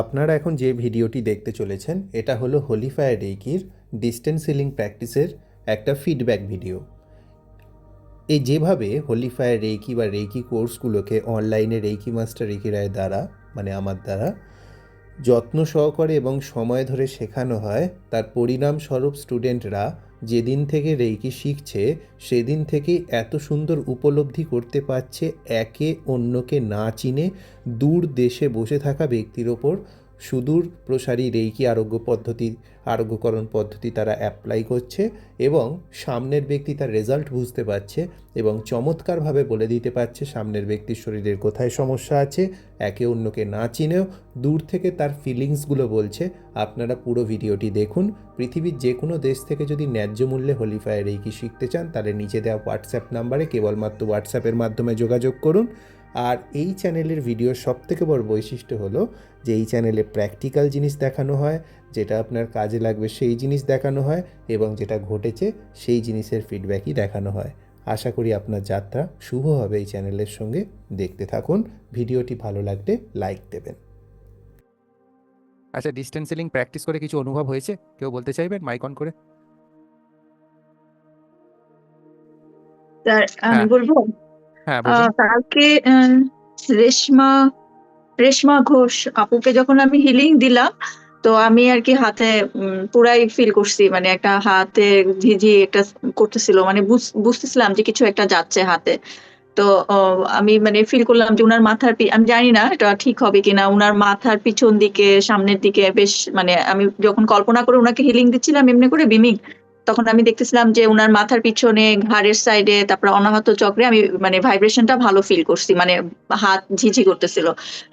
আপনারা এখন যে ভিডিওটি দেখতে চলেছেন, এটা হলো হোলিফায়ার রেইকির ডিস্টেন্স সিলিং প্র্যাকটিসের একটা ফিডব্যাক ভিডিও এই যেভাবে হোলিফায়ার রেইকি বা রেইকি কোর্সগুলোকে অনলাইনে রেইকি মাস্টার রেইকি রায়ের দ্বারা মানে আমার দ্বারা, যত্ন সহকারে এবং সময় ধরে শেখানো হয়, তার পরিণামস্বরূপ স্টুডেন্টরা যেদিন থেকে রেইকি শিখছে, সেদিন থেকেই এত সুন্দর উপলব্ধি করতে পারছে একে অন্যকে না চিনে দূর দেশে বসে থাকা ব্যক্তির ওপর। সুদূর প্রসারী রেইকি আরোগ্য পদ্ধতি, আরোগ্যকরণ পদ্ধতি তারা অ্যাপ্লাই করছে এবং সামনের ব্যক্তি তার রেজাল্ট বুঝতে পারছে এবং চমৎকারভাবে বলে দিতে পারছে সামনের ব্যক্তির শরীরের কোথায় সমস্যা আছে, একে অন্যকে না চিনেও দূর থেকে তার ফিলিংসগুলো বলছে। আপনারা পুরো ভিডিওটি দেখুন। পৃথিবীর যে কোনো দেশ থেকে যদি ন্যায্য মূল্যে হোলিফায়ার এই কি শিখতে চান, তাহলে নিচে দেওয়া হোয়াটসঅ্যাপ নাম্বারে কেবলমাত্র হোয়াটসঅ্যাপের মাধ্যমে যোগাযোগ করুন। আর এই চ্যানেলের ভিডিওর সবথেকে বড় বৈশিষ্ট্য হলো যে এই চ্যানেলে প্র্যাকটিক্যাল জিনিস দেখানো হয় যেটা আপনার কাজে লাগবে সেই জিনিস দেখানো হয় এবং যেটা ঘটেছে সেই জিনিসের ফিডব্যাকই দেখানো হয়। আশা করি আপনার যাত্রা শুভ হবে এই চ্যানেলের সঙ্গে। দেখতে থাকুন ভিডিওটি ভালো লাগলে লাইক দেবেন। আচ্ছা ডিস্টেন্স সিলিং প্র্যাকটিস করে কিছু অনুভব হয়েছে? কেউ বলতে চাইবেন? মাইক অন করে। স্যার আমি হ্যাঁ। বলব কালকে রেশমা রেশমা ঘোষ আপুকে যখন আমি হিলিং দিলাম তো আমি আর কি হাতে পুরাই ফিল করছি মানে একটা হাতে ঝিঝি একটা করতেছিল মানে বুঝ- বুঝতেছিলাম যে কিছু একটা যাচ্ছে হাতে। তো আমি মানে ফিল করলাম যে উনার মাথার আমি জানি না এটা ঠিক হবে কিনা উনার মাথার পিছন দিকে সামনের দিকে বেশ মানে আমি যখন কল্পনা করে উনাকে হিলিং দিচ্ছিলাম এমনি করে বিমিং তখন আমি দেখতেছিলাম যে উনার মাথার পিছনে, ঘাড়ের সাইডে তারপর অনাহত চক্রে আমি মানে ভাইব্রেশনটা ভালো ফিল করছি মানে হাত ঝিঝি করতেছিল।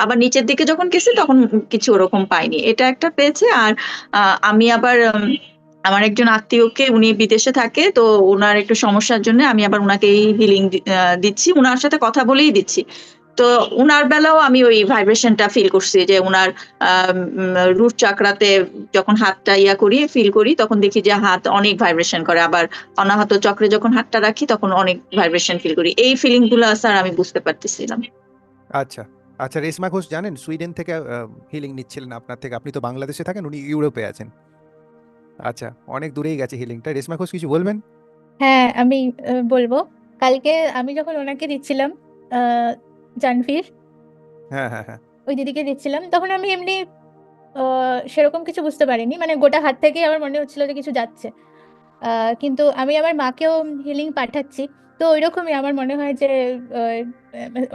আবার নিচের দিকে যখন গেছি, তখন কিছু ওরকম পাইনি। এটা একটা পেয়েছে, আর আমি আবার আমার একজন আত্মীয়কে, উনি বিদেশে থাকে, তো ওনার একটু সমস্যার জন্য আমি আবার ওনাকেই হিলিং দিচ্ছি। ওনার সাথে কথা বলেই দিচ্ছি। তো উনার বেলাও আমি ওই ভাইব্রেশনটা ফিল করছি যে উনার রুট চাকরাতে যখন হাতটা ইয়া করি ফিল করি তখন দেখি যে হাত অনেক ভাইব্রেশন করে। আবার অনাহত চক্রে যখন হাতটা রাখি তখন অনেক ভাইব্রেশন ফিল করি। এই ফিলিংগুলো স্যার আমি বুঝতে পারতেছিলাম। আচ্ছা আচ্ছা রেশমা ঘোষ জানেন সুইডেন থেকে হিলিং নিচ্ছিলেন আপনার থেকে। আপনি তো বাংলাদেশে থাকেন উনি ইউরোপে আছেন। আচ্ছা অনেক দূরেই গেছে হিলিংটা রেশমা ঘোষ কিছু বলবেন? হ্যাঁ আমি বলব। কালকে আমি যখন ওনাকে দিচ্ছিলাম জানভীর? হ্যাঁ হ্যাঁ হ্যাঁ। ওই দিদিকে দিচ্ছিলাম তখন আমি এমনি সেরকম কিছু বুঝতে পারিনি। মানে গোটা হাত থেকেই আমার মনে হচ্ছিল যে কিছু যাচ্ছে। কিন্তু আমি আমার মাকেও হিলিং পাঠাচ্ছি। তো ওইরকমই আমার মনে হয় যে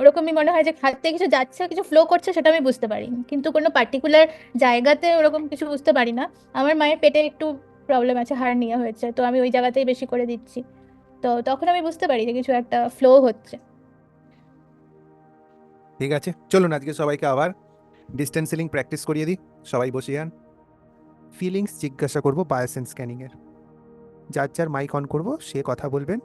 ওরকমই মনে হয় যে হাত থেকে কিছু যাচ্ছে কিছু ফ্লো করছে সেটা আমি বুঝতে পারি কিন্তু কোনো পার্টিকুলার জায়গাতে ওরকম কিছু বুঝতে পারি না। আমার মায়ের পেটে একটু প্রবলেম আছে হাড় নিয়ে হয়েছে তো আমি ওই জায়গাতেই বেশি করে দিচ্ছি। তো তখন আমি বুঝতে পারি যে কিছু একটা ফ্লো হচ্ছে। ঠিক আছে? চলুন আজকে সবাইকে আবার ডিস্টেন্স সিলিং প্র্যাকটিস করিয়ে দিই। সবাই বসে যান ফিলিংস জিজ্ঞাসা করব বায়োসেন্স স্ক্যানিংয়ের যার যার মাইক অন করব সে কথা বলবেন।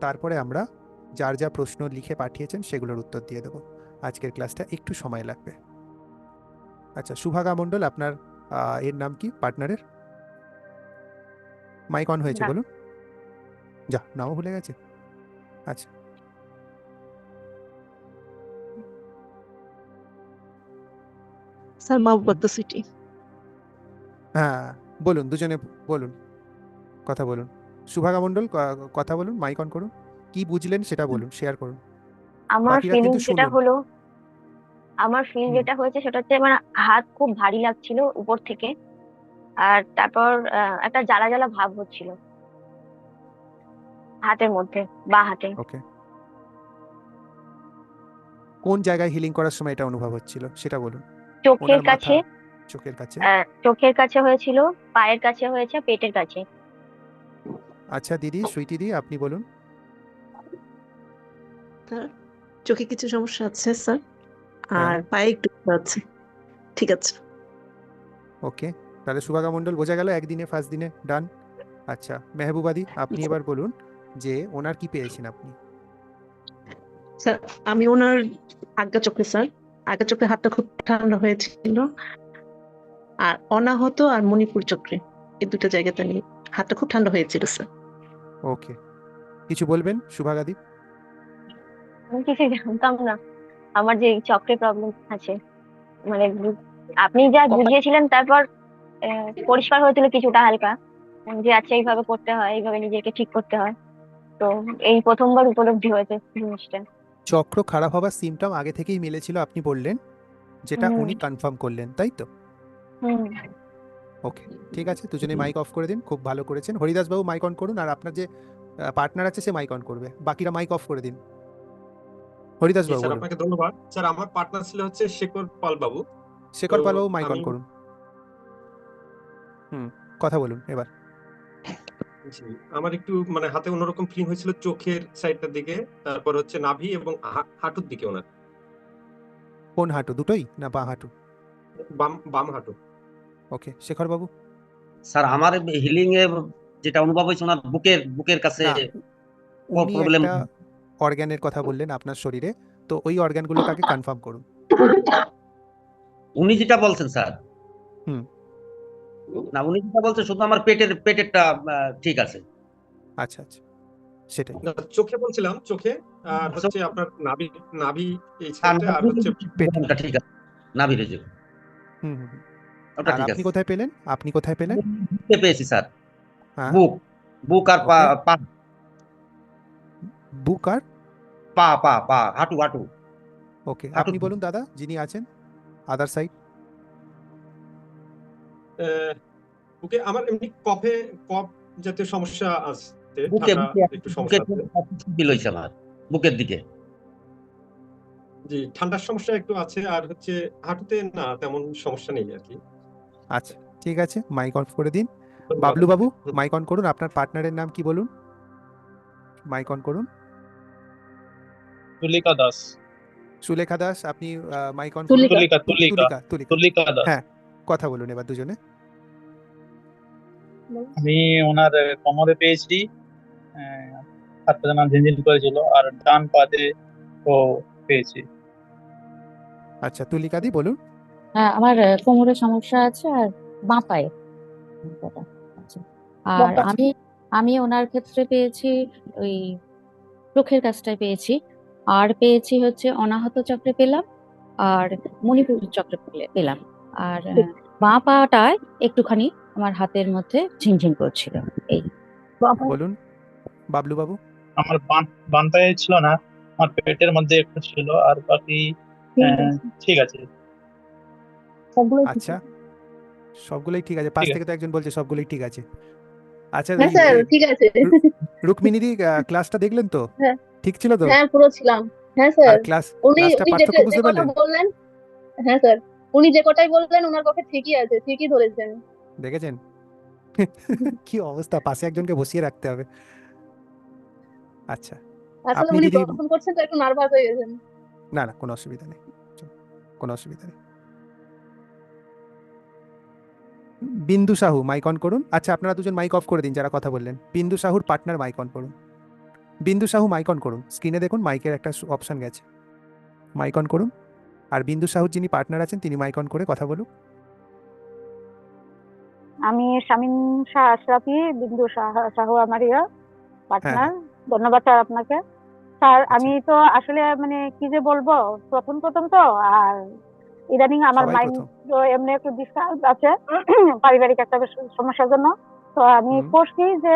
তারপরে আমরা যার যা প্রশ্ন লিখে পাঠিয়েছেন সেগুলোর উত্তর দিয়ে দেবো। আজকের ক্লাসটা একটু সময় লাগবে। আচ্ছা সুভাগা মণ্ডল আপনার এর নাম কি? পার্টনারের মাইক অন হয়েছে বলুন। যা নাও ভুলে গেছে। আচ্ছা। স্যার মাহবুবাদ্দা সিটি। হ্যাঁ বলুন দুজনে বলুন কথা বলুন। সুভাগা মণ্ডল কথা বলুন মাইক অন করুন। কি বুঝলেন সেটা বলুন শেয়ার করুন। আমার ফিলিং যেটা হলো আমার ফিল যেটা হয়েছে সেটা হচ্ছে মানে হাত খুব ভারী লাগছিল উপর থেকে আর তারপর একটা জ্বালা জ্বালা ভাব হচ্ছিল। হাতের মধ্যে বা হাতে। ওকে কোন জায়গায় হিলিং করার সময় এটা অনুভব হচ্ছিল সেটা বলুন। চোখের কাছে? চোখের কাছে? চোখের কাছে হয়েছিল পায়ের কাছে হয়েছে পেটের কাছে। আচ্ছা দিদি সুইটি দি আপনি বলুন। চোখে কিছু সমস্যা আছে স্যার। হ্যাঁ। আর পায়ে একটু আছে। ঠিক আছে। ওকে তাহলে সুভাগা মণ্ডল বোঝা গেল একদিনে ফার্স্ট দিনে ডান। আচ্ছা মেহবুবাদি আপনি এবার বলুন যে ওনার কি পেয়েছেন আপনি? স্যার আমি ওনার আজ্ঞা চোখে স্যার। আজ্ঞা চোখে হাতটা খুব ঠান্ডা হয়েছিল। আর অনাহত আর মণিপুর চক্রে এই দুটো জায়গাতে আমি হাতটা খুব ঠান্ডা হয়েছিল স্যার ওকে কিছু বলবেন সুভাগাদি আমি কিছু জানতাম না। আমার যে চক্রে প্রবলেম আছে মানে আপনি যা বুঝিয়েছিলেন তারপর আহ, পরিষ্কার হয়েছিল কিছুটা হালকা। যে আচ্ছা এইভাবে করতে হয় এইভাবে নিজেকে ঠিক করতে হয়। তো এই প্রথমবার উপলব্ধি হয়েছে জিনিসটা। চক্র খারাপ হওয়ার সিমটম আগে থেকেই মিলেছিল আপনি বললেন যেটা উনি কনফার্ম করলেন তাই তো? ওকে ঠিক আছে দুজনে মাইক অফ করে দিন খুব ভালো করেছেন। হরিদাস বাবু মাইক অন করুন আর আপনার যে পার্টনার আছে সে মাইক অন করবে বাকিরা মাইক অফ করে দিন। হরিদাস বাবু স্যার আপনাকে ধন্যবাদ। স্যার আমার পার্টনার ছিল হচ্ছে শেখর পাল বাবু। শেখর পাল বাবু মাইক অন করুন। হুম কথা বলুন এবার। জি আমার একটু মানে হাতে অন্যরকম ফিলিং হয়েছিল চোখের সাইডটার দিকে তারপর হচ্ছে নাভি এবং হা- হাঁটুর দিকে ওনার। কোন হাঁটু দুটোই না বাঁ হাঁটু? বাম বাম হাঁটু। ওকে শেখর বাবু স্যার আমার হিলিং এ যেটা অনুভব হয়েছে ওনার বুকের বুকের কাছে না, উনি প্রবলেম একটা অর্গ্যানের কথা বললেন আপনার শরীরে তো ওই অর্গ্যানগুলোকে আগে কনফার্ম করুন? উনি যেটা বলছেন স্যার। হুম। না উনি যেটা বলছেন শুধু আমার পেটের পেটেরটা ঠিক আছে। আচ্ছা আচ্ছা। সেটাই। চোখে বলছিলাম চোখে আর হচ্ছে আপনার নাভি নাভি এই সাইডটা আর হচ্ছে পেটেরটা ঠিক আছে নাভিরে যে হুম হুম। ওটা আপনি কোথায় পেলেন? আপনি কোথায় পেলেন? বুকে পেয়েছি স্যার। হ্যাঁ। বুক বুক আর পা পা। বুক আর? পা পা পা হাঁটু হাঁটু। ওকে আপনি বলুন দাদা যিনি আছেন আদার সাইড আহ, বুকে আমার এমনি কফে কফ জাতীয় সমস্যা আছে বুকে একটু সমস্যা আছে। আমার বুকের দিকে। জি ঠান্ডার সমস্যা একটু আছে আর হচ্ছে হাঁটুতে না তেমন সমস্যা নেই আর কি। আচ্ছা ঠিক আছে মাইক অন করে দিন। বাবলু বাবু। মাইক অন করুন আপনার পার্টনারের নাম কি বলুন? মাইক অন করুন। তুলিকা দাস। সুলেখা দাস আপনি মাইক অন তুলিকা তুলিকা। তুলিকা দাস। হ্যাঁ কথা বলুন এবার দুজনে। আমি ওনার কোমরে পেয়েছি হাত পা যেন ঝিনঝিন করেছিল আর ডান পাতে ও পেয়েছি। আচ্ছা তুলিকা দি বলুন। হ্যাঁ আমার কোমরে সমস্যা আছে আর বাঁ পায়ে। আর আমি আমি ওনার ক্ষেত্রে পেয়েছি ওই চোখের কাজটায় পেয়েছি। আর পেয়েছি হচ্ছে অনাহত চক্রে পেলাম আর মণিপুর চক্রে পেলাম। আর বাঁ পাটায় একটুখানি আমার হাতের মধ্যে ঝিনঝিন করছিল এই। বলুন বাবলু বাবু আমার পায়ে ছিল না আমার পেটের মধ্যে একটু ছিল আর বাকি ঠিক আছে। আচ্ছা সবগুলোই ঠিক আছে পাশ থেকে তো একজন বলছে সবগুলোই ঠিক আছে। আচ্ছা হ্যাঁ স্যার ঠিক আছে। রুক্মিণীদি ক্লাসটা দেখলেন তো? হ্যাঁ। ঠিক ছিল তো? হ্যাঁ পুরো ছিলাম। হ্যাঁ স্যার। ক্লাস উনি উনি যেটা- যে কথা বললেন হ্যাঁ স্যার। উনি যে কটাই বললেন ওনার পক্ষে ঠিকই আছে ঠিকই ধরেছেন। দেখেছেন? কি অবস্থা পাশে একজনকে বসিয়ে রাখতে হবে। আচ্ছা আসলে উনি প্রথম করছেন তো একটু নার্ভাস হয়ে গেছেন। না না কোনো অসুবিধা নেই। কোনো অসুবিধা নেই। বিন্দু সাহু মাইক অন করুন। আচ্ছা আপনারা দুজন মাইক অফ করে দিন যারা কথা বললেন। বিন্দু সাহুর পার্টনার মাইক অন করুন। বিন্দু সাহু মাইক অন করুন। স্ক্রিনে দেখুন মাইকের একটা অপশন গেছে। মাইক অন করুন। আর বিন্দু সাহুর যিনি পার্টনার আছেন তিনি মাইক অন করে কথা বলুন আমি শামীম শাহ আশরাফি বিন্দু শাহ আমারিয়া পার্টনার ধন্যবাদ স্যার আপনাকে। স্যার আমি তো আসলে মানে কি যে বলব প্রথম প্রথম তো আর ইদানিং আমার মাইন্ড। এমনি একটু ডিস্টার্ব আছে পারিবারিক একটা সমস্যার জন্য। তো আমি। করছি যে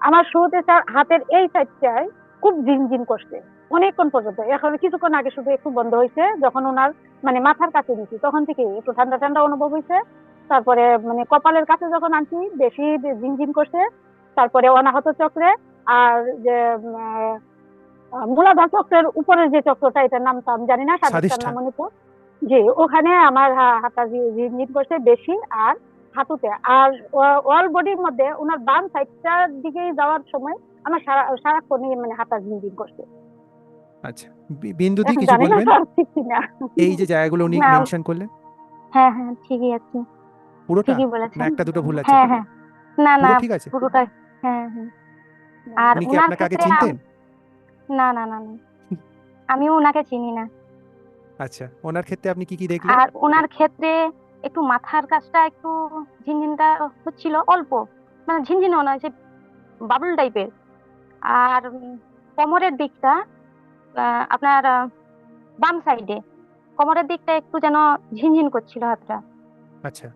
আমার শুরুতে স্যার হাতের এই সাইডটায় খুব ঝিনঝিন করছে। অনেকক্ষণ পর্যন্ত। এখন কিছুক্ষণ আগে শুধু একটু বন্ধ হয়েছে যখন ওনার মানে মাথার কাছে নিছি তখন থেকে একটু ঠান্ডা ঠান্ডা অনুভব হয়েছে। তারপরে মানে কপালের কাছে যখন আনছি বেশি ঝিনঝিন করছে তারপরে অনাহত চক্রে আর যে মূলাধার চক্রের উপরের যে চক্রটা এটার নাম তো আমি জানি না। নাম মনে তো জি ওখানে আমার হা- হাতটা ঝি- ঝিনঝিন করছে বেশি আর হাঁটুতে। আর অল বডির মধ্যে ওনার বাম সাইডটার দিকে যাওয়ার সময় আমার সারা সারাক্ষণই মানে হাতটা ঝিনঝিন করছে। আচ্ছা বিন্দুদি কিছু বলবেন? এই যে জায়গাগুলো উনি মেনশন করলেন? হ্যাঁ হ্যাঁ ঠিকই আছে। পুরোটা? ঠিকই বলেছেন। একটা দুটো ভুল আছে হ্যাঁ হ্যাঁ। না না ঠিক আছে? পুরোটাই হ্যাঁ হ্যাঁ। আর উনি কি আপনাকে আগে চিনতেন? না না না আমি ওনাকে চিনি না। আচ্ছা ওনার ক্ষেত্রে আপনি কি কি দেখলেন? আর ওনার ক্ষেত্রে একটু মাথার কাজটা একটু ঝিনঝিনটা হচ্ছিল অল্প। মানে ঝিনঝিনও না যে বাবল টাইপের আর কোমরের দিকটা আপনার বাম সাইডে কোমরের দিকটা একটু যেন ঝিনঝিন করছিল হাতটা। আচ্ছা।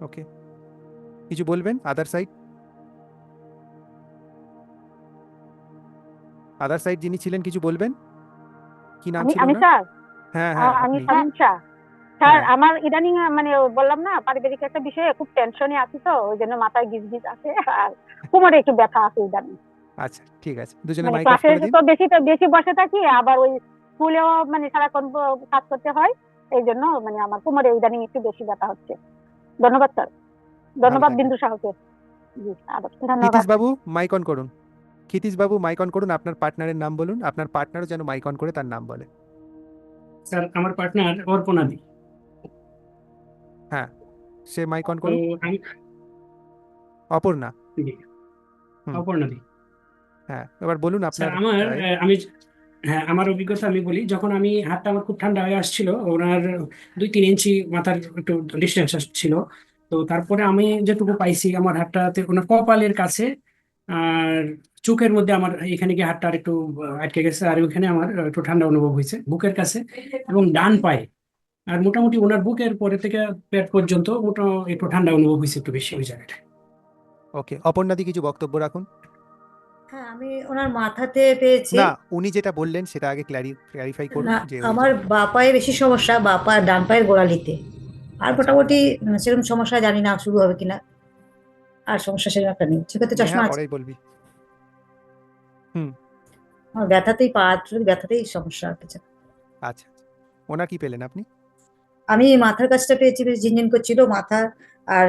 ওকে। কিছু বলবেন আদার সাইড আদার সাইড যিনি ছিলেন কিছু বলবেন? কি নাম ছিল আমি স্যার। হ্যাঁ হ্যাঁ আমি স্যার হ্যাঁ। আমার ইদানিং মানে বললাম না পারিবারিক একটা বিষয়ে খুব টেনশনে আছি তো ওই জন্য মাথায় গিজ গিজ আছে আর কোমরে একটু ব্যথা আছে ইদানিং। আচ্ছা ঠিক আছে। দুজনে মানে মাইক অফ করে দিন। তো বেশি বেশি বসে থাকি আবার ওই স্কুলেও মানে সারাক্ষণ কাজ করতে হয় এই জন্য মানে আমার কোমরে ইদানিং একটু বেশি ব্যথা হচ্ছে। ধন্যবাদ স্যার ধন্যবাদ বিন্দু সাহকে। ক্ষিতিশ বাবু মাইক অন করুন। ক্ষিতিশ বাবু মাইক অন করুন আপনার পার্টনারের নাম বলুন। আপনার পার্টনারও যেন মাইক অন করে তার নাম বলে। স্যার আমার পার্টনার অর্পণা দি হ্যাঁ সে মাইক অন তো করুন অপর্ণা। জি, হুম। অপর্ণা দি। হ্যাঁ এবার বলুন আপনার আমার আমি হ্যাঁ আমার অভিজ্ঞতা আমি বলি যখন আমি হাতটা আমার খুব ঠান্ডা হয়ে আসছিল ওনার দুই তিন ইঞ্চি মাথার একটু ডিস্টেন্স ছিল তো তারপরে আমি যেটুকু পাইছি আমার হাতটাতে ওনার কপালের কাছে আর চোখের মধ্যে আমার এখানে গিয়ে হাতটা আর একটু আটকে গেছে আর ওইখানে আমার একটু ঠান্ডা অনুভব হয়েছে বুকের কাছে এবং ডান পায়ে। আর মোটামুটি ওনার বুকের পরে থেকে পেট পর্যন্ত মোটা একটু ঠান্ডা অনুভব হয়েছে একটু বেশি ওই জায়গাটা ওকে অপর্ণাদি কিছু বক্তব্য রাখুন। হ্যাঁ আমি ওনার মাথাতে পেয়েছি। না উনি যেটা বললেন সেটা আগে ক্ল্যারিফাই করুন যে আমার বা পায়ে বেশি সমস্যা বা পা ডান পায়ের গোড়ালিতে। আর মোটামুটি সেরকম সমস্যা জানি না শুরু হবে কিনা। আর সমস্যা সেরকম একটা নেই। সেক্ষেত্রে চশমা নেহা আছে বলবি। আমার ব্যথাতেই পা ব্যথাতেই সমস্যা আর কিছু আচ্ছা ওনার কি পেলেন আপনি? আমি মাথার কাছটা পেয়েছি বেশ ঝিনঝিন করছিল মাথা আর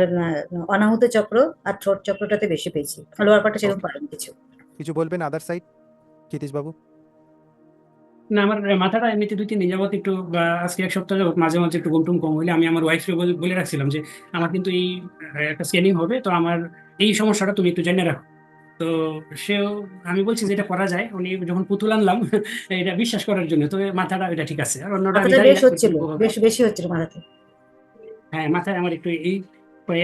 অনাহুত চক্র আর ঠোঁট চক্রটাতে বেশি পেয়েছি। লোয়ার পার্টে সেরকম পাইনি কিছু। কিছু বলবেন আদার সাইড ক্ষিতিশ বাবু না আমার মাথাটা এমনিতে দুই তিন দিন যাবত একটু আজকে এক সপ্তাহ যাবত মাঝে মাঝে একটু ঘুমটুম কম হলে আমি আমার ওয়াইফকে বলে রাখছিলাম যে আমার কিন্তু এই একটা স্ক্যানিং হবে তো আমার এই সমস্যাটা তুমি একটু জেনে রাখো। তো সেও আমি বলছি যে এটা করা যায়। উনি যখন পুতুল আনলাম এটা বিশ্বাস করার জন্য তো মাথাটা এটা ঠিক আছে। আর অন্যটা বেশ হচ্ছিল বেশ বেশি হচ্ছিল মাথাতে। হ্যাঁ মাথায় আমার একটু এই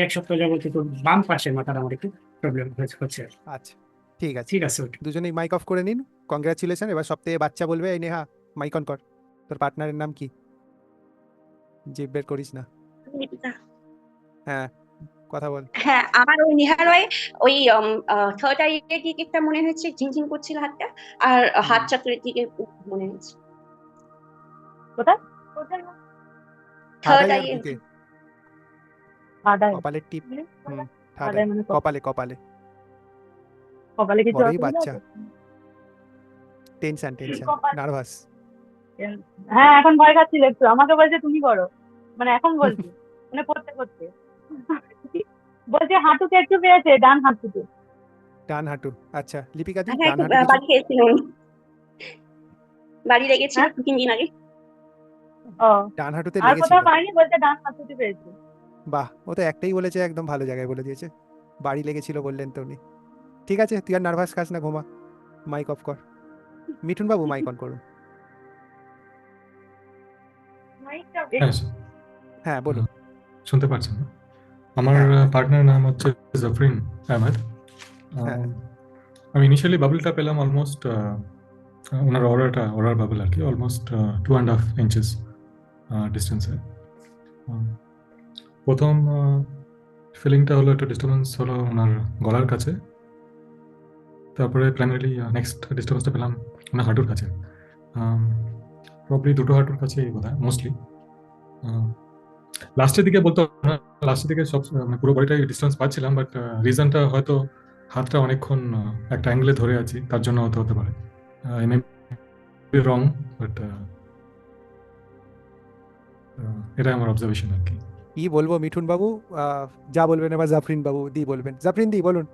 এক সপ্তাহ যাবত একটু বাম পাশের মাথাটা আমার একটু প্রবলেম হচ্ছে। আচ্ছা। ঠিক আছে। ঠিক আছে দুজনেই মাইক অফ করে নিন। কংগ্রাচুলেশন এবার সপ্তাহে বাচ্চা বলবে এই নেহা মাইক অন কর। তোর পার্টনারের নাম কি? জিভ বের করিস না। হ্যাঁ কথা বল। হ্যাঁ আমার ওই নিহারয় ওই থার্ড আইয়ের দিকেরটা মনে হচ্ছে ঝিনঝিন করছিল হাতটা আর হাত চক্রের দিকে মনে হচ্ছে কোথায়? থার্ড আইয়ের বুকে আদায় কপালের টিপ। আদায় আদায় মানে কপালে কপালে। কপালে কিছু বাচ্চা। টেনশন টেনশন নার্ভাস হ্যাঁ এখন ভয় খাচ্ছিল একটু। আমাকে বলছে তুমি করো। মানে এখন বলছি। মানে করতে করতে। বলছে হাঁটুতে একটু পেয়েছে ডান হাঁটুতে। ডান হাঁটু। আচ্ছা লিপিকা দি হ্যাঁ ডান হাঁটু বাড়ি খেয়েছিল বাড়ি লেগেছিল তিন দিন আগে। ও। ডান হাঁটুতে আর লেগেছিল। কোথাও পাইনি? বলছে ডান হাঁটুতে পেয়েছে। বাহ ও তো একটাই বলেছে একদম ভালো জায়গায় বলে দিয়েছে। বাড়ি লেগেছিল বললেন তো উনি। ঠিক আছে তুই আর নার্ভাস খাস না ঘুমা মাইক অফ কর মিঠুন বাবু মাইক অন করুন হ্যাঁ স্যার। হ্যাঁ বলুন শুনতে পাচ্ছেন না? আমার হ্যাঁ। পার্টনার নাম হচ্ছে জাফরিন আহমেদ হ্যাঁ। আমি ইনিশিয়ালি বাবলটা পেলাম অলমোস্ট ওনার অর্ডারটা অর্ডার বাবল আর কি almost two and half inches ডিস্টেন্সে প্রথম ফিলিংটা হলো একটা ডিস্টার্বেন্স হলো ওনার গলার কাছে তারপরে প্রাইমারিলি নেক্সট ডিস্টার্বেন্সটা পেলাম ওনার হাঁটুর কাছে প্রবলি দুটো হাঁটুর কাছে বোধ হয় মোস্টলি লাস্টের দিকে বলতে লাস্টের দিকে সব মানে পুরো বডিটাই ডিস্টেন্স পাচ্ছিলাম বাট রিজনটা হয়তো হাতটা অনেকক্ষণ একটা অ্যাঙ্গেলে ধরে আছি, তার জন্য হতে হতে পারে। রং বাট এটাই আমার অবজারভেশন আর কি। কি বলব মিঠুন বাবু যা বলবেন এবার জাফরিন বাবু দি বলবেন। জাফরিন দি, বলুন।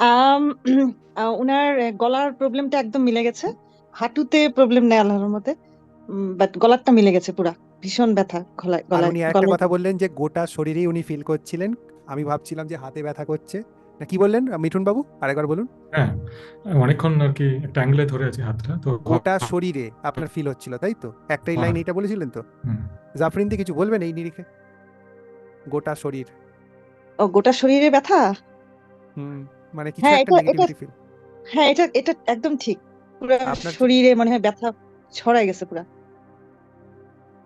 ওনার গলার প্রবলেমটা একদম মিলে গেছে। হাঁটুতে প্রবলেম নেই আল্লাহর মতে বাট গলারটা মিলে গেছে পুরা। ভীষণ ব্যথা গলায় আর গলায় উনি একটা কথা বললেন যে গোটা শরীরেই উনি ফিল করছিলেন। আমি ভাবছিলাম যে হাতে ব্যথা করছে। না কি বললেন মিঠুন বাবু আরেকবার বলুন। হ্যাঁ অনেকক্ষণ আর কি একটা অ্যাঙ্গেলে ধরে আছি হাতটা তো গোটা শরীরে আপনার ফিল হচ্ছিল তাই তো? একটাই লাইন হ্যাঁ। এইটা বলেছিলেন তো? জাফরিন দি কিছু বলবেন এই নিরিখে? গোটা শরীর। ও গোটা শরীরে ব্যথা? হুম। মানে কিছু হ্যাঁ একটা নেগেটিভিটি ফিল হ্যাঁ এটা এটা একদম ঠিক। পুরো শরীরে মনে হয় ব্যথা ছড়াই গেছে পুরা।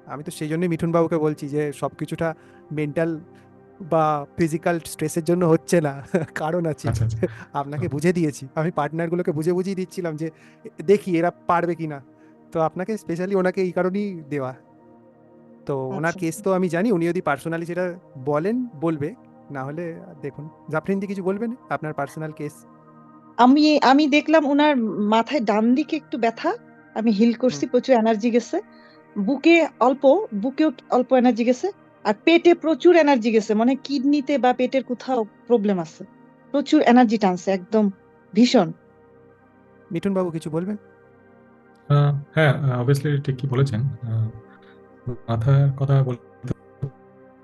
আমি তো সেই জন্যই মিঠুন বাবুকে বলছি যে সব কিছুটা মেন্টাল বা ফিজিক্যাল স্ট্রেসের জন্য হচ্ছে না। কারণ আছে। আচ্ছা আচ্ছা। আপনাকে বুঝে দিয়েছি। আমি পার্টনারগুলোকে বুঝে বুঝিয়ে দিচ্ছিলাম যে দেখি এরা পারবে কি না। তো আপনাকে স্পেশালি ওনাকে এই কারণেই দেওয়া। তো ওনার আচ্ছা। কেস তো আমি জানি উনি যদি পার্সোনালি সেটা বলেন বলবে না হলে দেখুন। জাফরিনদি কিছু বলবেন? আপনার পার্সোনাল কেস আমি আমি দেখলাম ওনার মাথায় ডান দিকে একটু ব্যথা। আমি হিল করছি প্রচুর এনার্জি গেছে। বুকে অল্প বুকেও অল্প এনার্জি গেছে। আর পেটে প্রচুর এনার্জি গেছে। মানে কিডনিতে বা পেটের কোথাও প্রবলেম আছে। প্রচুর এনার্জি টানছে একদম ভীষণ। মিঠুন বাবু কিছু বলবেন? হ্যাঁ অবভিয়াসলি ঠিকই বলেছেন। মাথার কথা বলতে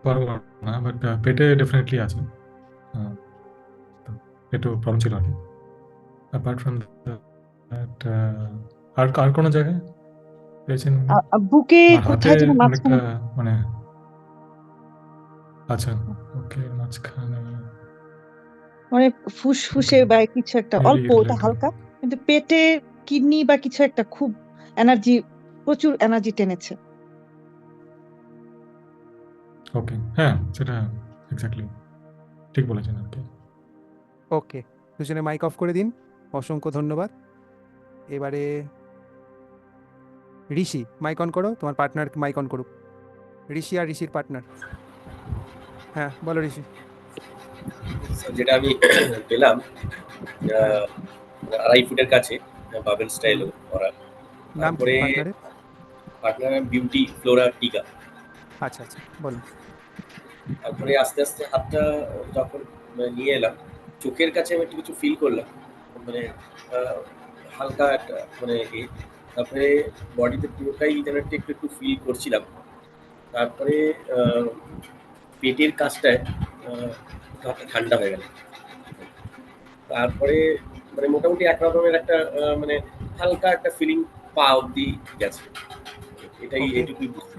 পারব না বাট পেটে ডেফিনেটলি আছে। তো পেটেও প্রবলেম ছিল আর কি অ্যাপার্ট ফ্রম দ্যাট আর আর কোনো জায়গায় পেয়েছেন? বুকে কোথায় যেন মাঝখানে মানে আচ্ছা ওকে মাঝখানে মানে ফুসফুসে বা কিছু একটা অল্প ওটা হালকা। কিন্তু পেটে কিডনি বা কিছু একটা খুব এনার্জি প্রচুর এনার্জি টেনেছে। ওকে হ্যাঁ সেটা এক্স্যাক্টলি ঠিক বলেছেন আর কি ওকে দুজনে মাইক অফ করে দিন। অসংখ্য ধন্যবাদ। এবারে ঋষি মাইক অন করো তোমার পার্টনার মাইক অন করুক। ঋষি আর ঋষির পার্টনার হ্যাঁ বলো ঋষি। যেটা আমি পেলাম আড়াই ফুটের কাছে বাবেল স্টাইল করা। নাম কি তারপরে পার্টনারের পার্টনার বিউটি ফ্লোরা টিকা আচ্ছা আচ্ছা বলো তারপরে আস্তে আস্তে হাতটা যখন মানে নিয়ে এলাম চোখের কাছে আমি একটু কিছু ফিল করলাম মানে হালকা একটা মানে তারপরে বডিতে পুরোটাই যেন একটু একটু ফিল করছিলাম তারপরে পেটের কাজটায় ঠান্ডা হয়ে গেল তারপরে মানে মোটামুটি এক রকমের একটা মানে হালকা একটা ফিলিং পা অব্দি গেছে এটাই. এটুকুই বুঝতে।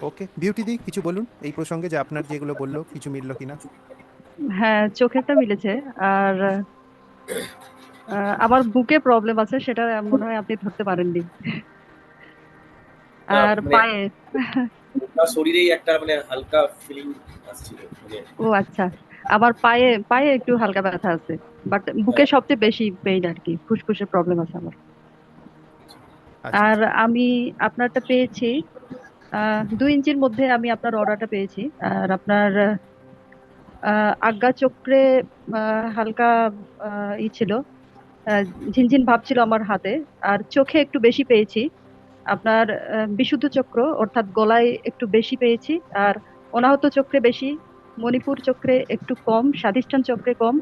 ওকে বিউটি দি কিছু বলুন এই প্রসঙ্গে যে আপনার যেগুলো বলল কিছু মিললো কিনা? হ্যাঁ চোখেরটা মিলেছে আর আমার বুকে প্রবলেম আছে সেটা মনে হয় আপনি ধরতে পারেননি। আর মানে- পায়ে। শরীরেই একটা মানে হালকা ফিলিং আসছিল মানে ও আচ্ছা আমার পায়ে পায়ে একটু হালকা ব্যথা আছে বাট বুকে সবচেয়ে বেশি পেইন আর কি ফুসফুসের প্রবলেম আছে আমার। আচ্ছা। আর আমি আপনারটা পেয়েছি দুই ইঞ্চির মধ্যে আমি আপনার অর্ডারটা পেয়েছি। আর আপনার আজ্ঞা চক্রে হালকা ই ছিল। ঝিনঝিন ভাব ছিল আমার হাতে। আর চোখে একটু বেশি পেয়েছি। আপনার বিশুদ্ধ চক্র, অর্থাৎ গলায় একটু বেশি পেয়েছি। আর অনাহত চক্রে বেশি, মণিপুর চক্রে একটু কম, স্বাধিষ্ঠান চক্রে কম,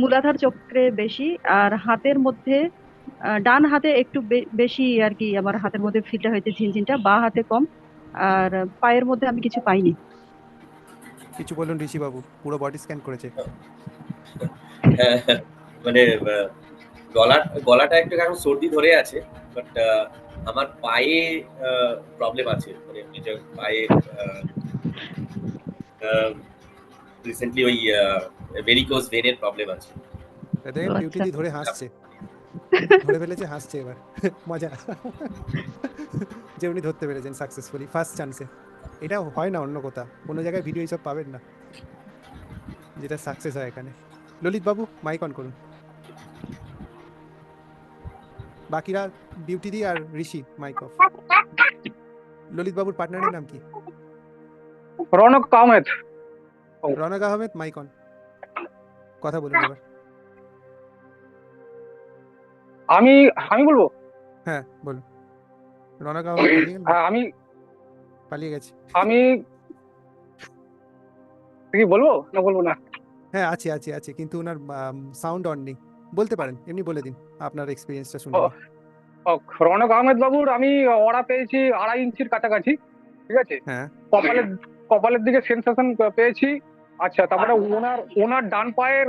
মূলাধার চক্রে বেশি। আর হাতের মধ্যে ডান হাতে একটু বেশি আর কি আমার হাতের মধ্যে ফিলটা হয়েছে ঝিনঝিনটা, বা হাতে কম। আর পায়ের মধ্যে আমি কিছু পাইনি। কিছু বলুন ঋষি বাবু পুরো বডি স্ক্যান করেছে। হ্যাঁ, মানে গলা গলাটা একটু এখন সর্দি ধরে আছে বাট আমার পায়ে প্রবলেম আছে মানে পায়ে রিসেন্টলি ওই ভেরিকোজ ভেনের প্রবলেম আছে। দেখেন বিউটি আচ্ছা। ধরে হাসছে। ধরে ফেলেছে হাসছে এবার। মজা। যে উনি ধরতে পেরেছেন সাকসেসফুলি ফার্স্ট চান্সে এটা হয় না অন্য কোথাও। কোনো জায়গায় ভিডিও এইসব পাবেন না। যেটা সাকসেস হয় এখানে। ললিত বাবু মাইক অন করুন। বাকিরা বিউটি দি আর ঋষি মাইক অফ ললিত বাবুর পার্টনারের নাম কি? রনক আহমেদ। রনক আহমেদ মাইক অন কথা বলুন এবার। আমি আমি বলব? হ্যাঁ বলুন। রনক আহমেদ হ্যাঁ আমি পালিয়ে গেছে। আমি কি বলব? না বলব না। হ্যাঁ আছে আছে আছে কিন্তু ওনার সাউন্ড অন নেই। বলতে পারেন এমনি বলে দিন আপনার এক্সপিরিয়েন্সটা শুনে। ও, ও, রনক আহমেদ বাবুর আমি অড়া পেয়েছি আড়াই ইঞ্চির কাছাকাছি ঠিক আছে? হ্যাঁ। কপালের কপালের দিকে সেন্সেশন পেয়েছি। আচ্ছা তারপরে ওনার ওনার ডান পায়ের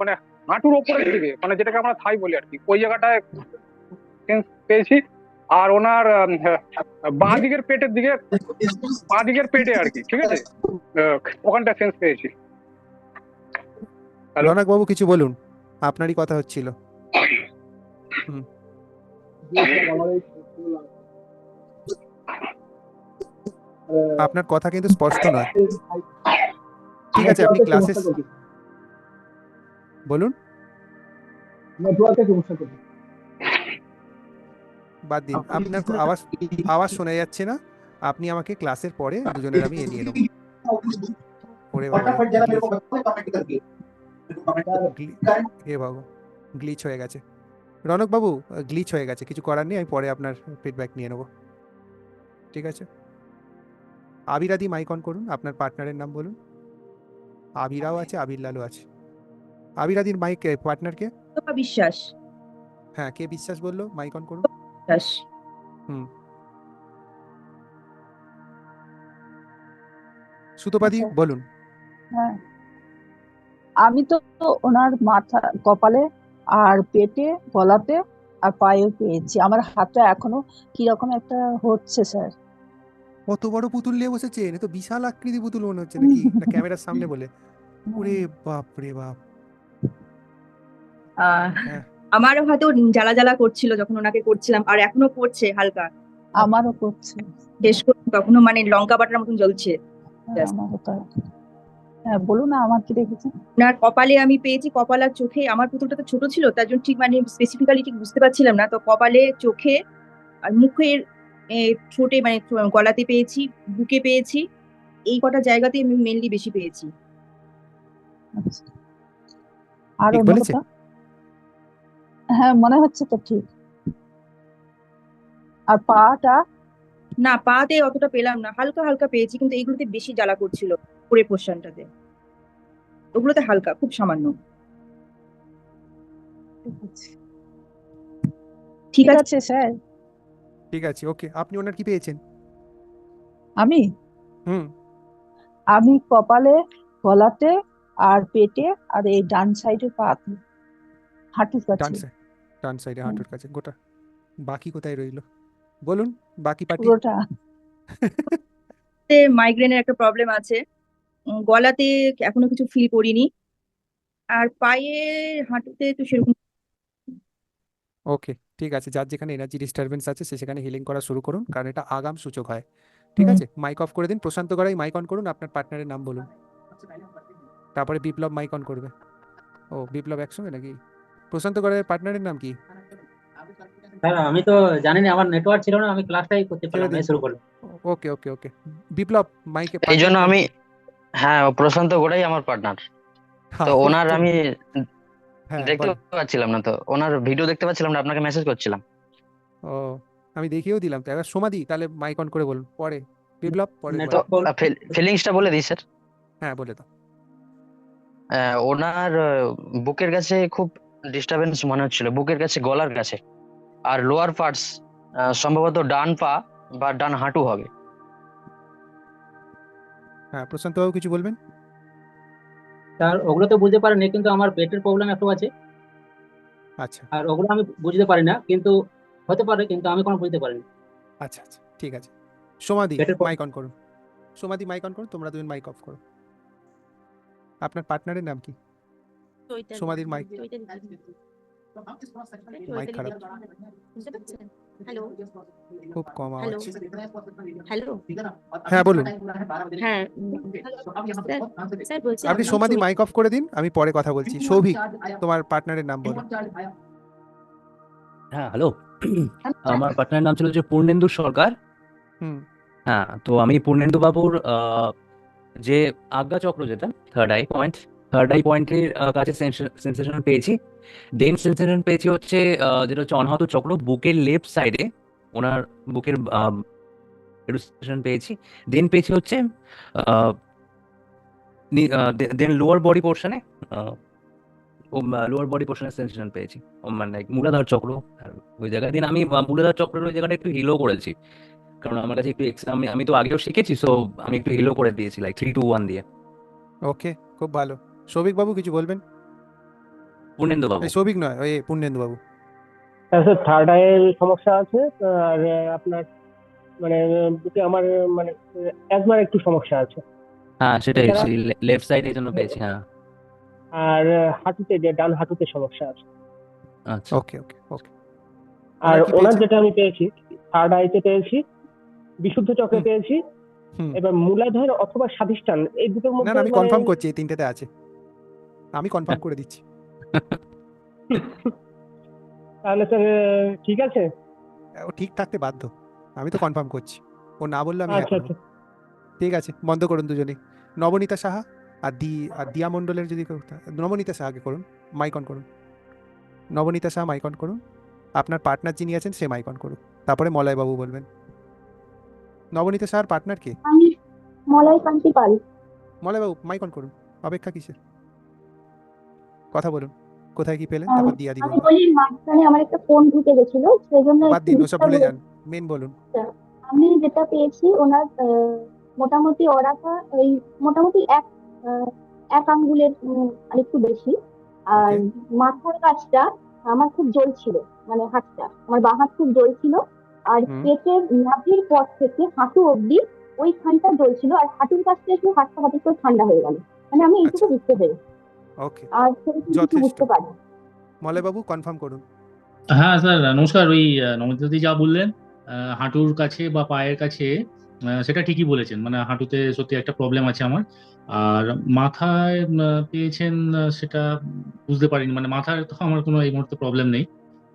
মানে হাঁটুর ওপরের দিকে মানে যেটাকে আমরা থাই বলি আর কি। ওই জায়গাটায় পেয়েছি। আর ওনার বাঁ দিকের পেটের দিকে বাঁ দিকের পেটে আর কি ঠিক আছে? ওখানটা সেন্স পেয়েছি? রনক বাবু কিছু বলুন। আপনারই কথা হচ্ছিল। হুম। আপনার কথা কিন্তু স্পষ্ট নয়। ঠিক আছে আপনি ক্লাসে বলুন। নেটওয়ার্কের সমস্যা করছে বাদ দিন আপনার আওয়াজ আওয়াজ শোনা যাচ্ছে না আপনি আমাকে ক্লাসের পরে দুজনের আমি এ নিয়ে নেব। ওরে বাবা এ বাবু গ্লিচ হয়ে গেছে। রনক বাবু গ্লিচ হয়ে গেছে কিছু করার নেই আমি পরে আপনার ফিডব্যাক নিয়ে নেব। ঠিক আছে? আবিরাদি মাইক অন করুন আপনার পার্টনারের নাম বলুন। আবিরাও আছে আবির লালও আছে। আবিরাদির মাইক পার্টনারকে বিশ্বাস। হ্যাঁ কে বিশ্বাস বলল? মাইক অন করুন। বিশ্বাস। হুম। সুতোপাদি বলুন। হ্যাঁ। আমি তো ওনার মাথা কপালে আর পেটে গলাতে আর পায়েও পেয়েছি। আমার হাতটা এখনও কীরকম একটা হচ্ছে স্যার। কত বড় পুতুল নিয়ে বসেছে এ তো বিশাল আকৃতি পুতুল মনে হচ্ছে নাকি? ক্যামেরার সামনে বলে। ওরে বাপ রে বাপ। আমারও হয়তো জ্বালা জ্বালা করছিল যখন ওনাকে করছিলাম আর এখনও করছে হালকা। আমারও করছে। শেষ করে তখনও মানে লঙ্কা বাটার মতন জ্বলছে। হ্যাঁ, হ্যাঁ বলুন না আমার কি দেখেছেন? ওনার কপালে আমি পেয়েছি কপাল আর চোখে। আমার পুতুলটা তো ছোট ছিল তার জন্য ঠিক মানে স্পেসিফিক্যালি ঠিক বুঝতে পারছিলাম না। তো কপালে চোখে আর মুখের ঠোঁটে মানে গলাতে পেয়েছি বুকে পেয়েছি। এই কটা জায়গাতে আমি মেনলি বেশি পেয়েছি। আচ্ছা। আর হ্যাঁ মনে হচ্ছে তো ঠিক। আর পাটা? না পাতে অতটা পেলাম না। হালকা হালকা পেয়েছি কিন্তু এইগুলোতে বেশি জ্বালা করছিল উপরের পোর্শনটাতে ওগুলোতে হালকা খুব সামান্য। ঠিক ঠিক আছে। আছে স্যার। ঠিক আছে ওকে। আপনি ওনার কি পেয়েছেন? আমি? হুম। আমি কপালে গলাতে আর পেটে আর এই ডান সাইডে পাতে। হাঁটুর ডান কাছে সাইড ডান সাইডে হাঁটুর কাছে। গোটা বাকি কোথায় রইল? বলুন বাকি পার্টি পুরোটা মাইগ্রেনের একটা প্রবলেম আছে। গলাতে এখনও কিছু ফিল করিনি। আর পায়ে হাঁটুতে তো সেরকম ওকে ঠিক আছে। যার যেখানে এনার্জি ডিস্টারবেন্স আছে সে সেখানে হিলিং করা শুরু করুন কারণ এটা আগাম সূচক হয়। ঠিক আছে? মাইক অফ করে দিন। প্রশান্ত গড়াই মাইক অন করুন। আপনার পার্টনারের নাম বলুন। তারপরে বিপ্লব মাইক অন করবে। ও বিপ্লব একসঙ্গে নাকি? প্রশান্ত গড়াইয়ের পার্টনারের নাম কি? স্যার আমি তো জানি না আমার নেটওয়ার্ক ছিল না আমি ক্লাসটাই করতে পারলাম না শুরু করলাম। ওকে ওকে ওকে বিপ্লব মাইকে এই জন্য আমি হ্যাঁ প্রশান্ত গোড়াই আমার পার্টনার হ্যাঁ, তো ওনার আমি হ্যাঁ দেখতে পাচ্ছিলাম না তো ওনার ভিডিও দেখতে পাচ্ছিলাম না আপনাকে মেসেজ করছিলাম। ও আমি দেখিয়েও দিলাম তো এবার সমাধি তাহলে মাইক অন করে বলুন পরে। বিপ্লব পরে তো ফিলিংসটা বলে দিই স্যার। হ্যাঁ বলে দাও। ওনার বুকের কাছে খুব ডিস্টারবেন্স মনে হচ্ছিল বুকের কাছে গলার কাছে। আর লোয়ার পার্টস সম্ভবত ডান পা বা ডান হাঁটু হবে। হ্যাঁ প্রশান্ত বাবু কিছু বলবেন? স্যার ওগুলো তো বুঝতে পারিনি কিন্তু আমার পেটের প্রবলেম একটু আছে। আচ্ছা। আর ওগুলো আমি বুঝতে পারি না কিন্তু হতে পারে কিন্তু আমি কোনো বুঝতে পারিনি। আচ্ছা আচ্ছা ঠিক আছে। সমাধি পেটের মাইক অন করুন। সমাধি মাইক অন করুন তোমরা দুজন মাইক অফ করো। আপনার পার্টনারের নাম কি? সমাধির মাইক মাইক খারাপ। হ্যালো খুব কম আওয়াজ। হ্যালো হ্যাঁ বলুন। হ্যাঁ আপনি সোমাদি মাইক অফ করে দিন আমি পরে কথা বলছি। সৌভিক তোমার পার্টনারের নাম বলো হ্যাঁ হ্যালো আমার পার্টনারের নাম ছিল যে পূর্ণেন্দু সরকার। হ্যাঁ তো আমি পূর্ণেন্দু বাবুর যে আজ্ঞা চক্র যেটা third eye point third eye পয়েন্টের কাছে সেন্সেশন পেয়েছি। দেন সেন্সেশন পেয়েছি হচ্ছে যেটা হচ্ছে অনাহত চক্র, বুকের লেফট সাইডে ওনার বুকের পেয়েছি। দেন পেয়েছি হচ্ছে দেন লোয়ার বডি পোর্শনে লোয়ার বডি পোর্শনের সেন্সেশন পেয়েছি। মানে মূলাধার চক্র ওই জায়গায়। দিন আমি মূলাধার চক্রের ওই জায়গাটা একটু হিলো করেছি। কারণ আমার কাছে একটু আমি আমি তো আগেও শিখেছি সো আমি একটু হিলো করে দিয়েছি লাইক থ্রি টু ওয়ান দিয়ে। ওকে খুব ভালো। সৌভিক বাবু কিছু বলবেন? পূর্ণেন্দু বাবু সৌভিক নয় ওই পূর্ণেন্দু বাবু হ্যাঁ স্যার থার্ড আইয়ের সমস্যা আছে আর আপনার মানে বুকে আমার মানে অ্যাজমার একটু সমস্যা আছে। হ্যাঁ সেটাই লেফট সাইড এই জন্য পেয়েছি হ্যাঁ। আর হাঁটুতে যে ডান হাঁটুতে সমস্যা আছে। আচ্ছা। ওকে ওকে ওকে। আর ওনার? যেটা আমি পেয়েছি থার্ড আইতে পেয়েছি বিশুদ্ধ চক্রে পেয়েছি এবার মূলাধার অথবা স্বাধিষ্ঠান এই দুটোর মধ্যে আমি মানে কনফার্ম করছি এই তিনটেতে আছে। আমি কনফার্ম করে দিচ্ছি। তাহলে স্যার ঠিক আছে? ও ঠিক থাকতে বাধ্য। আমি তো কনফার্ম করছি। ও না বললে আমি আচ্ছা আচ্ছা। ঠিক আছে বন্ধ করুন দুজনেই। নবনীতা সাহা আর দি আর দিয়া মণ্ডলের যদি নবনীতা সাহাকে করুন মাইকন করুন। নবনীতা সাহা মাইকন করুন। আপনার পার্টনার যিনি আছেন সে মাইকন করুন তারপরে মলয়বাবু বলবেন। নবনীতা সাহার পার্টনার কে? আমি মলয় কান্তি পাল। মলয়বাবু মাইক অন করুন। অপেক্ষা কিসের? কথা বলুন। কোথায় কি পেলেন? তারপর দিয়া দি আমি বলি মাঝখানে আমার একটা ফোন ঢুকে গেছিল সেজন্য বাদ দিন ওসব ভুলে যান। মেন বলুন। আচ্ছা, আমি যেটা পেয়েছি ওনার মোটামুটি ওরাটা ওই মোটামুটি এক এক আঙ্গুলের উম, আরেকটু বেশি। আর মাথার কাছটা আমার খুব জ্বলছিল মানে হাতটা আমার বাঁ হাত খুব জ্বলছিল আর। পেটের নাভির পর থেকে হাঁটু অবধি ওইখানটা জ্বলছিল আর হাঁটুর কাছটা একটু হাতটা হঠাৎ করে ঠান্ডা হয়ে গেল। মানে আমি এইটুকু বুঝতে পেরেছি। ওকে যথেষ্ট। পারি। কনফার্ম করুন। হ্যাঁ স্যার নমস্কার। ওই নমিতাদি যা বললেন আহ, হাঁটুর কাছে বা পায়ের কাছে সেটা ঠিকই বলেছেন। মানে হাঁটুতে সত্যি একটা প্রবলেম আছে আমার। আর মাথায় পেয়েছেন সেটা বুঝতে পারিনি। মানে মাথায় তো আমার কোনো এই মুহূর্তে প্রবলেম নেই।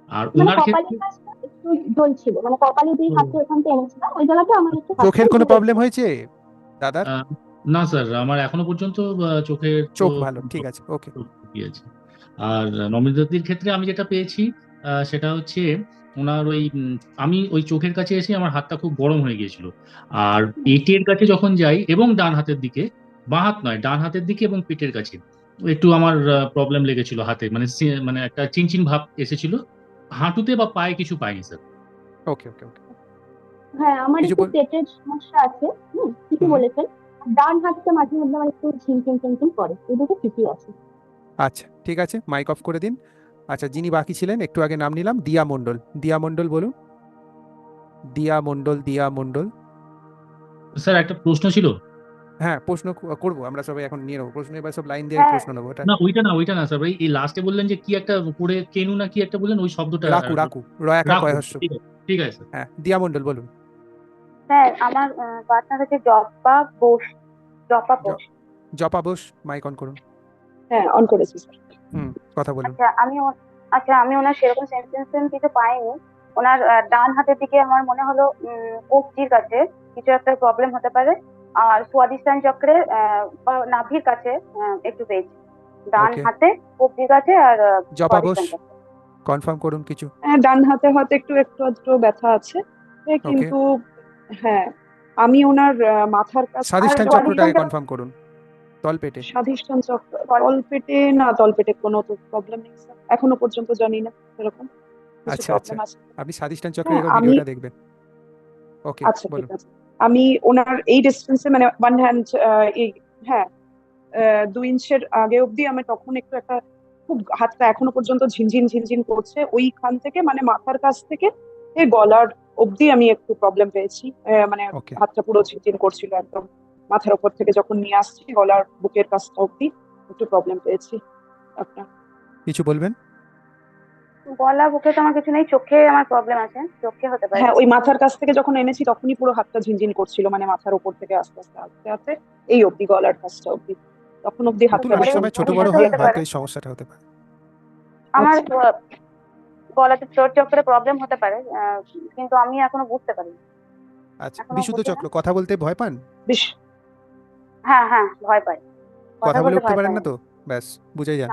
আর মানে ওনার ক্ষেত্রে জ্বলছিল। মানে কপালে যেই হাতটা ওখান থেকে এনেছিলাম ওই জায়গাটা আমার চোখের কোনো প্রবলেম হয়েছে? দাদার? আহ, না স্যার আমার এখনও পর্যন্ত চোখের চোখ ভালো ঠিক আছে ওকে আর নমিতাদির ক্ষেত্রে আমি যেটা পেয়েছি আহ, সেটা হচ্ছে ওনার ওই আমি ওই চোখের কাছে এসে আমার হাতটা খুব গরম হয়ে গিয়েছিল। আর পেটের কাছে যখন যাই এবং ডান হাতের দিকে বাঁ হাত নয় ডান হাতের দিকে এবং পেটের কাছে একটু আমার প্রবলেম লেগেছিল হাতে মানে মানে একটা চিনচিন ভাব এসেছিল। হাঁটুতে বা পায়ে কিছু পাইনি স্যার। ওকে ওকে ওকে হ্যাঁ আমার একটু পেটের সমস্যা আছে হুম ঠিকই বলেছেন? ডান হাতটা মাঝে মধ্যে আমার একটু ঝিমঝিম ঝিমঝিম করে। এই দুটো ঠিকই আছে। আচ্ছা ঠিক আছে মাইক অফ করে দিন। আচ্ছা যিনি বাকি ছিলেন একটু আগে নাম নিলাম দিয়া মণ্ডল। দিয়া মণ্ডল বলুন। দিয়া মণ্ডল দিয়া মণ্ডল। স্যার একটা প্রশ্ন ছিল। হ্যাঁ প্রশ্ন করব আমরা সবাই এখন নিয়ে নেব। প্রশ্ন এবার সব লাইন দিয়ে হ্যাঁ। প্রশ্ন নেব ওটা। না ওইটা না ওইটা না স্যার। ভাই এই লাস্টে বললেন যে কি একটা করে কেনু না কি একটা বললেন ওই শব্দটা রাকু রাকু রয়াকা কয়হস্য ঠিক আছে হ্যাঁ দিয়া মণ্ডল বলুন। স্যার আমার পার্টনার হচ্ছে জপা বোস জপা বোস। জপা বোস মাইক অন করুন। হ্যাঁ অন করেছি স্যার হুম কথা বলুন। আচ্ছা আমি ও- আচ্ছা আমি ওনার সেরকম সেন্সেশন কিছু পাইনি। ওনার ডান হাতের দিকে আমার মনে হলো কবজির কাছে কিছু একটা প্রবলেম হতে পারে। আর স্বাদিষ্ঠান চক্রে আহ, নাভির কাছে আহ, একটু পেয়েছি। ডান হাতে কবজির কাছে আর জপা বোস কনফার্ম করুন কিছু। হ্যাঁ ডান হাতে হয়তো একটু একটু আধটু ব্যথা আছে। কিন্তু হ্যাঁ আমি ওনার মাথার কাছে স্বাধিষ্ঠান চক্রটাকে কনফার্ম করুন। তলপেটে। স্বাধিষ্ঠান চক্র তলপেটে না তলপেটে কোনো তো প্রবলেম নেই এখনও পর্যন্ত জানি না এরকম আচ্ছা আচ্ছা। আপনি স্বাধিষ্ঠান চক্রের হ্যাঁ, আমি- ভিডিওটা দেখবেন। ওকে আচ্ছা বলুন। ঠিক আছে। আমি ওনার এই ডিস্টেন্সে মানে ওয়ান হ্যান্ড হ্যাঁ দুই ইঞ্চের আগে অবধি আমি তখন একটু একটা খুব হাতটা এখনও পর্যন্ত ঝিনঝিন ঝিনঝিন করছে। ওইখান থেকে মানে মাথার কাছ থেকে গলার অবধি আমি একটু প্রবলেম পেয়েছি। মানে হাতটা পুরো ঝিনঝিন করছিল একদম। মাথার উপর থেকে যখন নিয়ে আসছি গলার বুকের কাছটা অবধি একটু প্রবলেম পেয়েছি। আপনার? কিছু বলবেন? গলা বুকে তো আমার কিছু নেই চোখে আমার প্রবলেম আছে চোখে হতে পারে। হ্যাঁ ওই মাথার কাছ থেকে যখন এনেছি তখনই পুরো হাতটা ঝিনঝিন করছিল মানে মাথার উপর থেকে আস্তে আস্তে আস্তে আস্তে এই অবধি গলার কাছটা অবধি। তখন অবধি হাতটা ছোট বড়। হয় হয়তো এই সমস্যাটা হতে পারে। আমার আচ্ছা। গলাতে চোট চক্রে প্রবলেম হতে পারে কিন্তু আমি এখনও বুঝতে পারি আচ্ছা বিশুদ্ধ চক্র কথা বলতে ভয় পান? বেশ হ্যাঁ হ্যাঁ ভয় পাই। কথা বলে বলতে উঠতে পারেন না তো? ব্যাস বুঝাই যান।